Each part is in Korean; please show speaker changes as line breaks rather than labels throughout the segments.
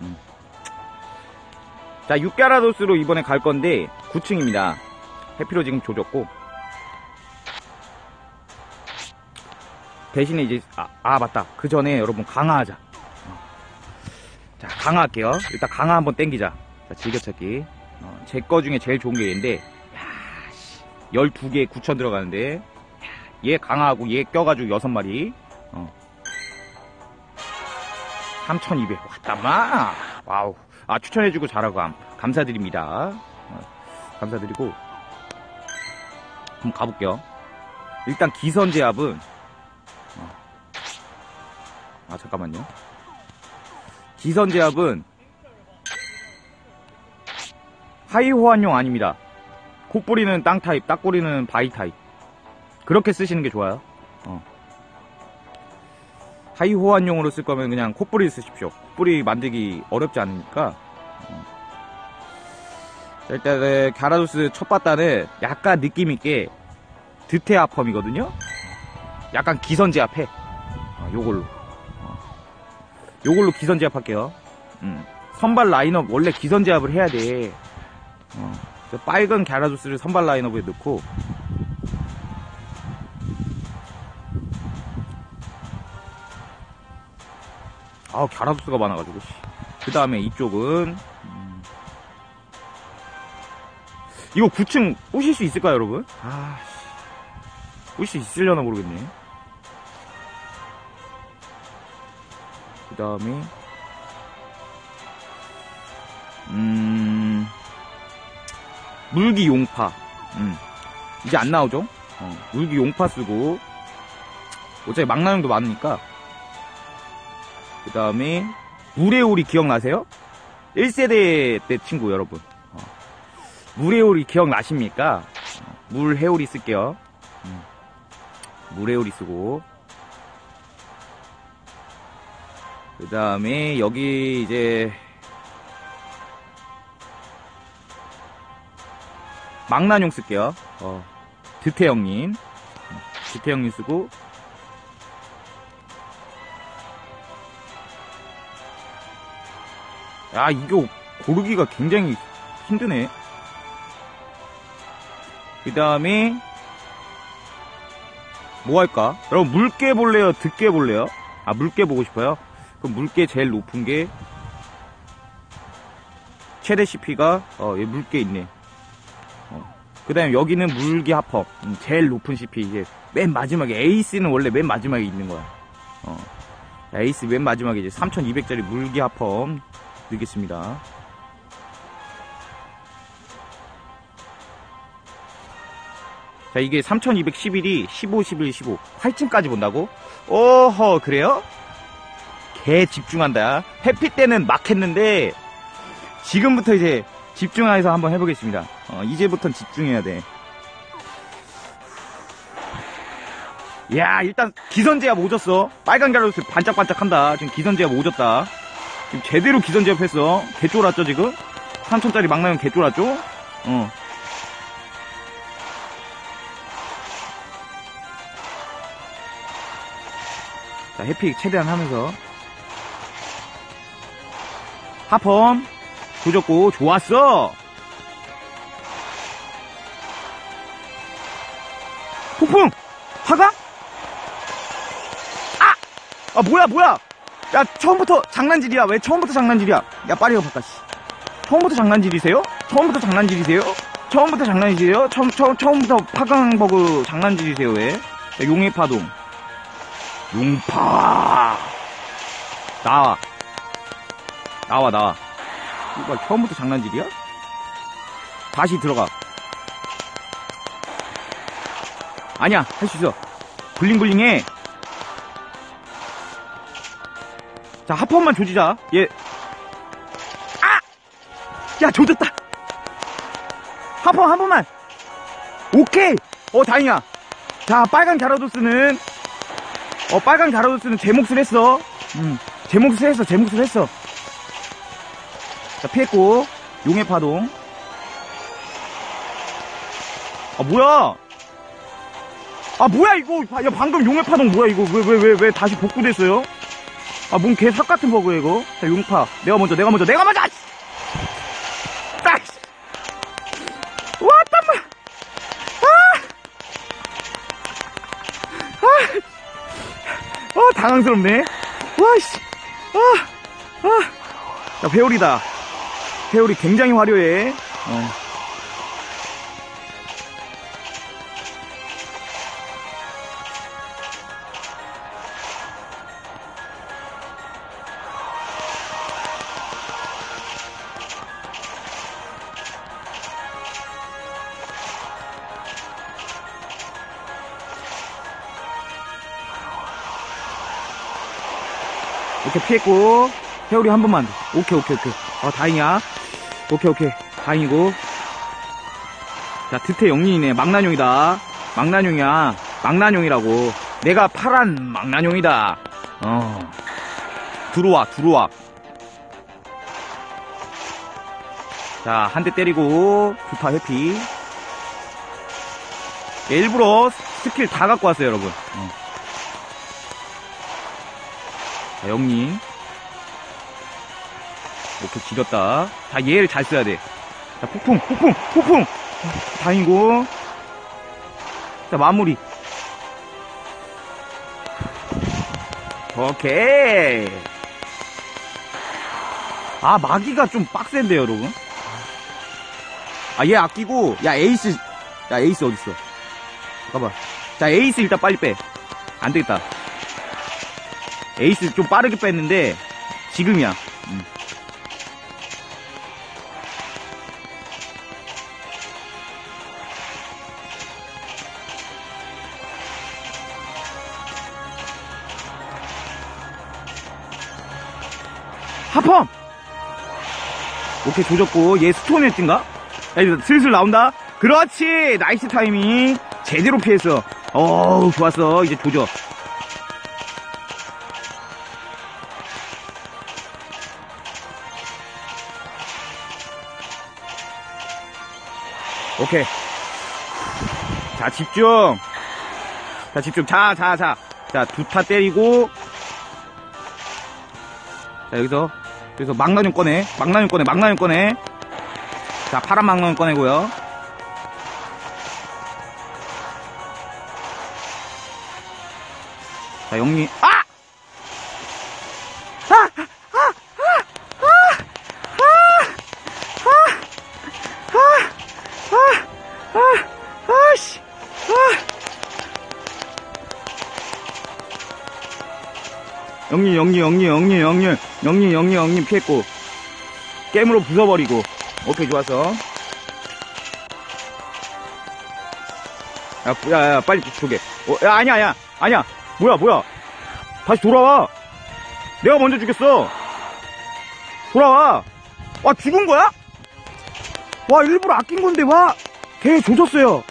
음. 자 6갸라도스로 이번에 갈 건데 9층입니다. 해피로 지금 조졌고. 대신에 이제 아, 아, 맞다. 그 전에 여러분 강화하자. 어. 자 강화할게요. 일단 강화 한번 땡기자. 자 즐겨찾기. 어, 제거 중에 제일 좋은 게 얘인데 야, 씨, 12개에 9천 들어가는데 야, 얘 강화하고 얘 껴가지고 6마리. 어. 3,200 왔다마 와우. 아 추천해주고 잘하고 감 감사드립니다. 어, 감사드리고. 한번 가볼게요. 일단 기선 제압은 어. 아 잠깐만요. 기선 제압은 하이 호환용 아닙니다. 콧뿌리는 땅 타입 딱꼬리는 바위 타입. 그렇게 쓰시는 게 좋아요. 어. 하이 호환용으로 쓸 거면 그냥 콧뿌리 쓰십시오. 콧뿌리 만들기 어렵지 않으니까. 일단은 갸라도스 첫 바다는 약간 느낌 있게 드테아펌이거든요. 약간 기선 제압해. 어, 요걸로. 어. 요걸로 기선 제압할게요. 음. 선발 라인업 원래 기선 제압을 해야 돼. 어. 저 빨간 갸라도스를 선발 라인업에 넣고 아우 갸라도스가 많아가지고 그 다음에 이쪽은 음. 이거 9층 오실 수 있을까요 여러분? 아 오실 수 있으려나 모르겠네 그 다음에 음 물기 용파 음. 이제 안 나오죠? 어, 물기 용파 쓰고 어차피 망나뇽도 많으니까 그 다음에 물의 오리 기억나세요? 1세대 때 친구 여러분 어. 물의 오리 기억나십니까? 어, 물 해오리 쓸게요 음. 물의 오리 쓰고 그 다음에 여기 이제 망나뇽 쓸게요 어. 드태 형님 드태 형님 쓰고 야 이거 고르기가 굉장히 힘드네 그 다음에 뭐 할까? 여러분 물개 볼래요? 득개 볼래요? 아 물개 보고 싶어요? 그럼 물개 제일 높은 게 최대 CP가 어, 얘 물개 있네 어. 그 다음에 여기는 물개 합법 음, 제일 높은 CP 이제 맨 마지막에 에이스는 원래 맨 마지막에 있는 거야 어. 에이스 맨 마지막에 이제 3200짜리 물개 합법 넣겠습니다. 자, 이게 3211이 15, 11, 15. 8층까지 본다고? 오허, 그래요? 개 집중한다. 햇빛 때는 막 했는데, 지금부터 이제 집중해서 한번 해보겠습니다. 어, 이제부턴 집중해야 돼. 야, 일단 기선제압 오졌어. 빨간 갸루스 반짝반짝한다. 지금 기선제압 오졌다. 지금 제대로 기선 제압 했어. 개쫄았죠, 지금? 3천짜리 막나면 개쫄았죠? 어. 자, 해픽 최대한 하면서. 하펌. 조졌고, 좋았어! 폭풍! 화강? 아! 아, 뭐야, 뭐야! 야 처음부터 장난질이야 왜 처음부터 장난질이야 야 가볼까 씨 처음부터 장난질이세요? 처음부터 장난질이세요? 처음부터 장난질이세요? 처음, 처음, 처음부터 파강버그 장난질이세요 왜? 야, 용의 파동 용파 나와 나와 나와 이거 처음부터 장난질이야? 다시 들어가 아니야 할 수 있어 블링블링해 자, 하펌만 조지자. 얘. 아! 야, 조졌다! 하펌 한 번만! 오케이! 어, 다행이야. 자, 빨간 갸라도스는, 어, 빨간 갸라도스는 제 몫을 했어. 음, 제 몫을 했어, 제 몫을 했어. 자, 피했고, 용의 파동. 아, 뭐야! 아, 뭐야, 이거! 야, 방금 용의 파동 뭐야, 이거. 왜, 왜, 왜, 왜 다시 복구됐어요? 아, 뭔 개삭 같은 버그야, 이거. 자, 용파. 내가 먼저, 내가 먼저, 내가 먼저! 아, 씨! 딱! 와, 땀만! 아! 아! 어, 당황스럽네. 와, 씨. 아! 아! 자, 회오리다. 회오리 굉장히 화려해. 어. 이렇게 피했고. 회오리 한 번만. 오케이 오케이 오케이. 아 다행이야. 오케이 오케이. 다행이고. 자 드태 영린이네. 망나뇽이다. 망나뇽이야. 망나뇽이라고. 내가 파란 망나뇽이다. 어. 들어와 들어와. 자 한 대 때리고 두파 회피. 일부러 스킬 다 갖고 왔어요 여러분. 어. 자, 영님. 오케이, 지렸다. 자, 얘를 잘 써야 돼. 자, 폭풍, 폭풍, 폭풍! 다행이고. 자, 마무리. 오케이. 아, 마기가 좀 빡센데요, 여러분. 아, 얘 아끼고, 야, 에이스, 야, 에이스 어딨어? 잠깐만. 자, 에이스 일단 빨리 빼. 안 되겠다. 에이스 좀 빠르게 뺐는데 지금이야. 음. 하펌! 오케이 조졌고. 얘 이제 슬슬 나온다. 그렇지! 나이스 타이밍. 제대로 피했어. 어우 좋았어. 이제 조져 오케이. 자, 집중. 자, 집중. 자, 자, 자. 자, 두 타 때리고. 자, 여기서, 여기서 망나뇽 꺼내. 망나뇽 꺼내. 망나뇽 꺼내. 자, 파란 망나뇽 꺼내고요. 자, 영리. 아! 아! 영리, 영리, 영리, 영리, 영리, 영리, 영리, 영리 피했고. 게임으로 부숴버리고. 오케이, 좋았어. 야, 야, 야, 빨리 조개. 어, 야, 아니야, 아니야, 아니야. 뭐야, 뭐야. 다시 돌아와. 내가 먼저 죽였어. 돌아와. 와, 죽은 거야? 와, 일부러 아낀 건데, 와. 걔 조졌어요.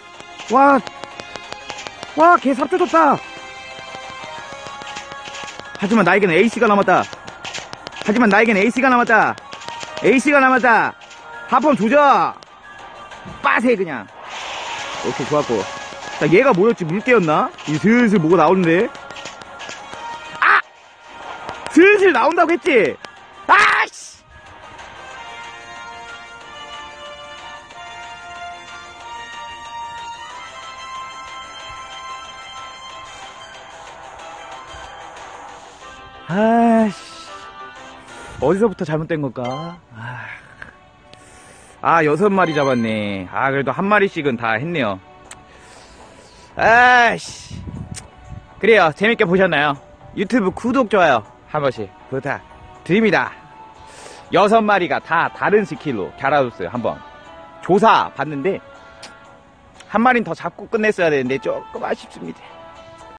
와, 와, 걔 삽조졌다. 하지만 나에겐 에이스가 남았다. 하지만 나에겐 에이스가 남았다. 에이스가 남았다. 하펌 조져. 빠세 그냥. 오케이 좋았고. 자 얘가 뭐였지 물개였나? 이 슬슬 뭐가 나오는데. 아! 슬슬 나온다고 했지. 아씨. 어디서부터 잘못된 걸까? 아, 아, 여섯 마리 잡았네. 아, 그래도 한 마리씩은 다 했네요. 아씨. 그래요. 재밌게 보셨나요? 유튜브 구독, 좋아요. 한 번씩 부탁드립니다. 여섯 마리가 다 다른 스킬로 갸라도스 한번 조사 봤는데, 한 마리는 더 잡고 끝냈어야 되는데 조금 아쉽습니다.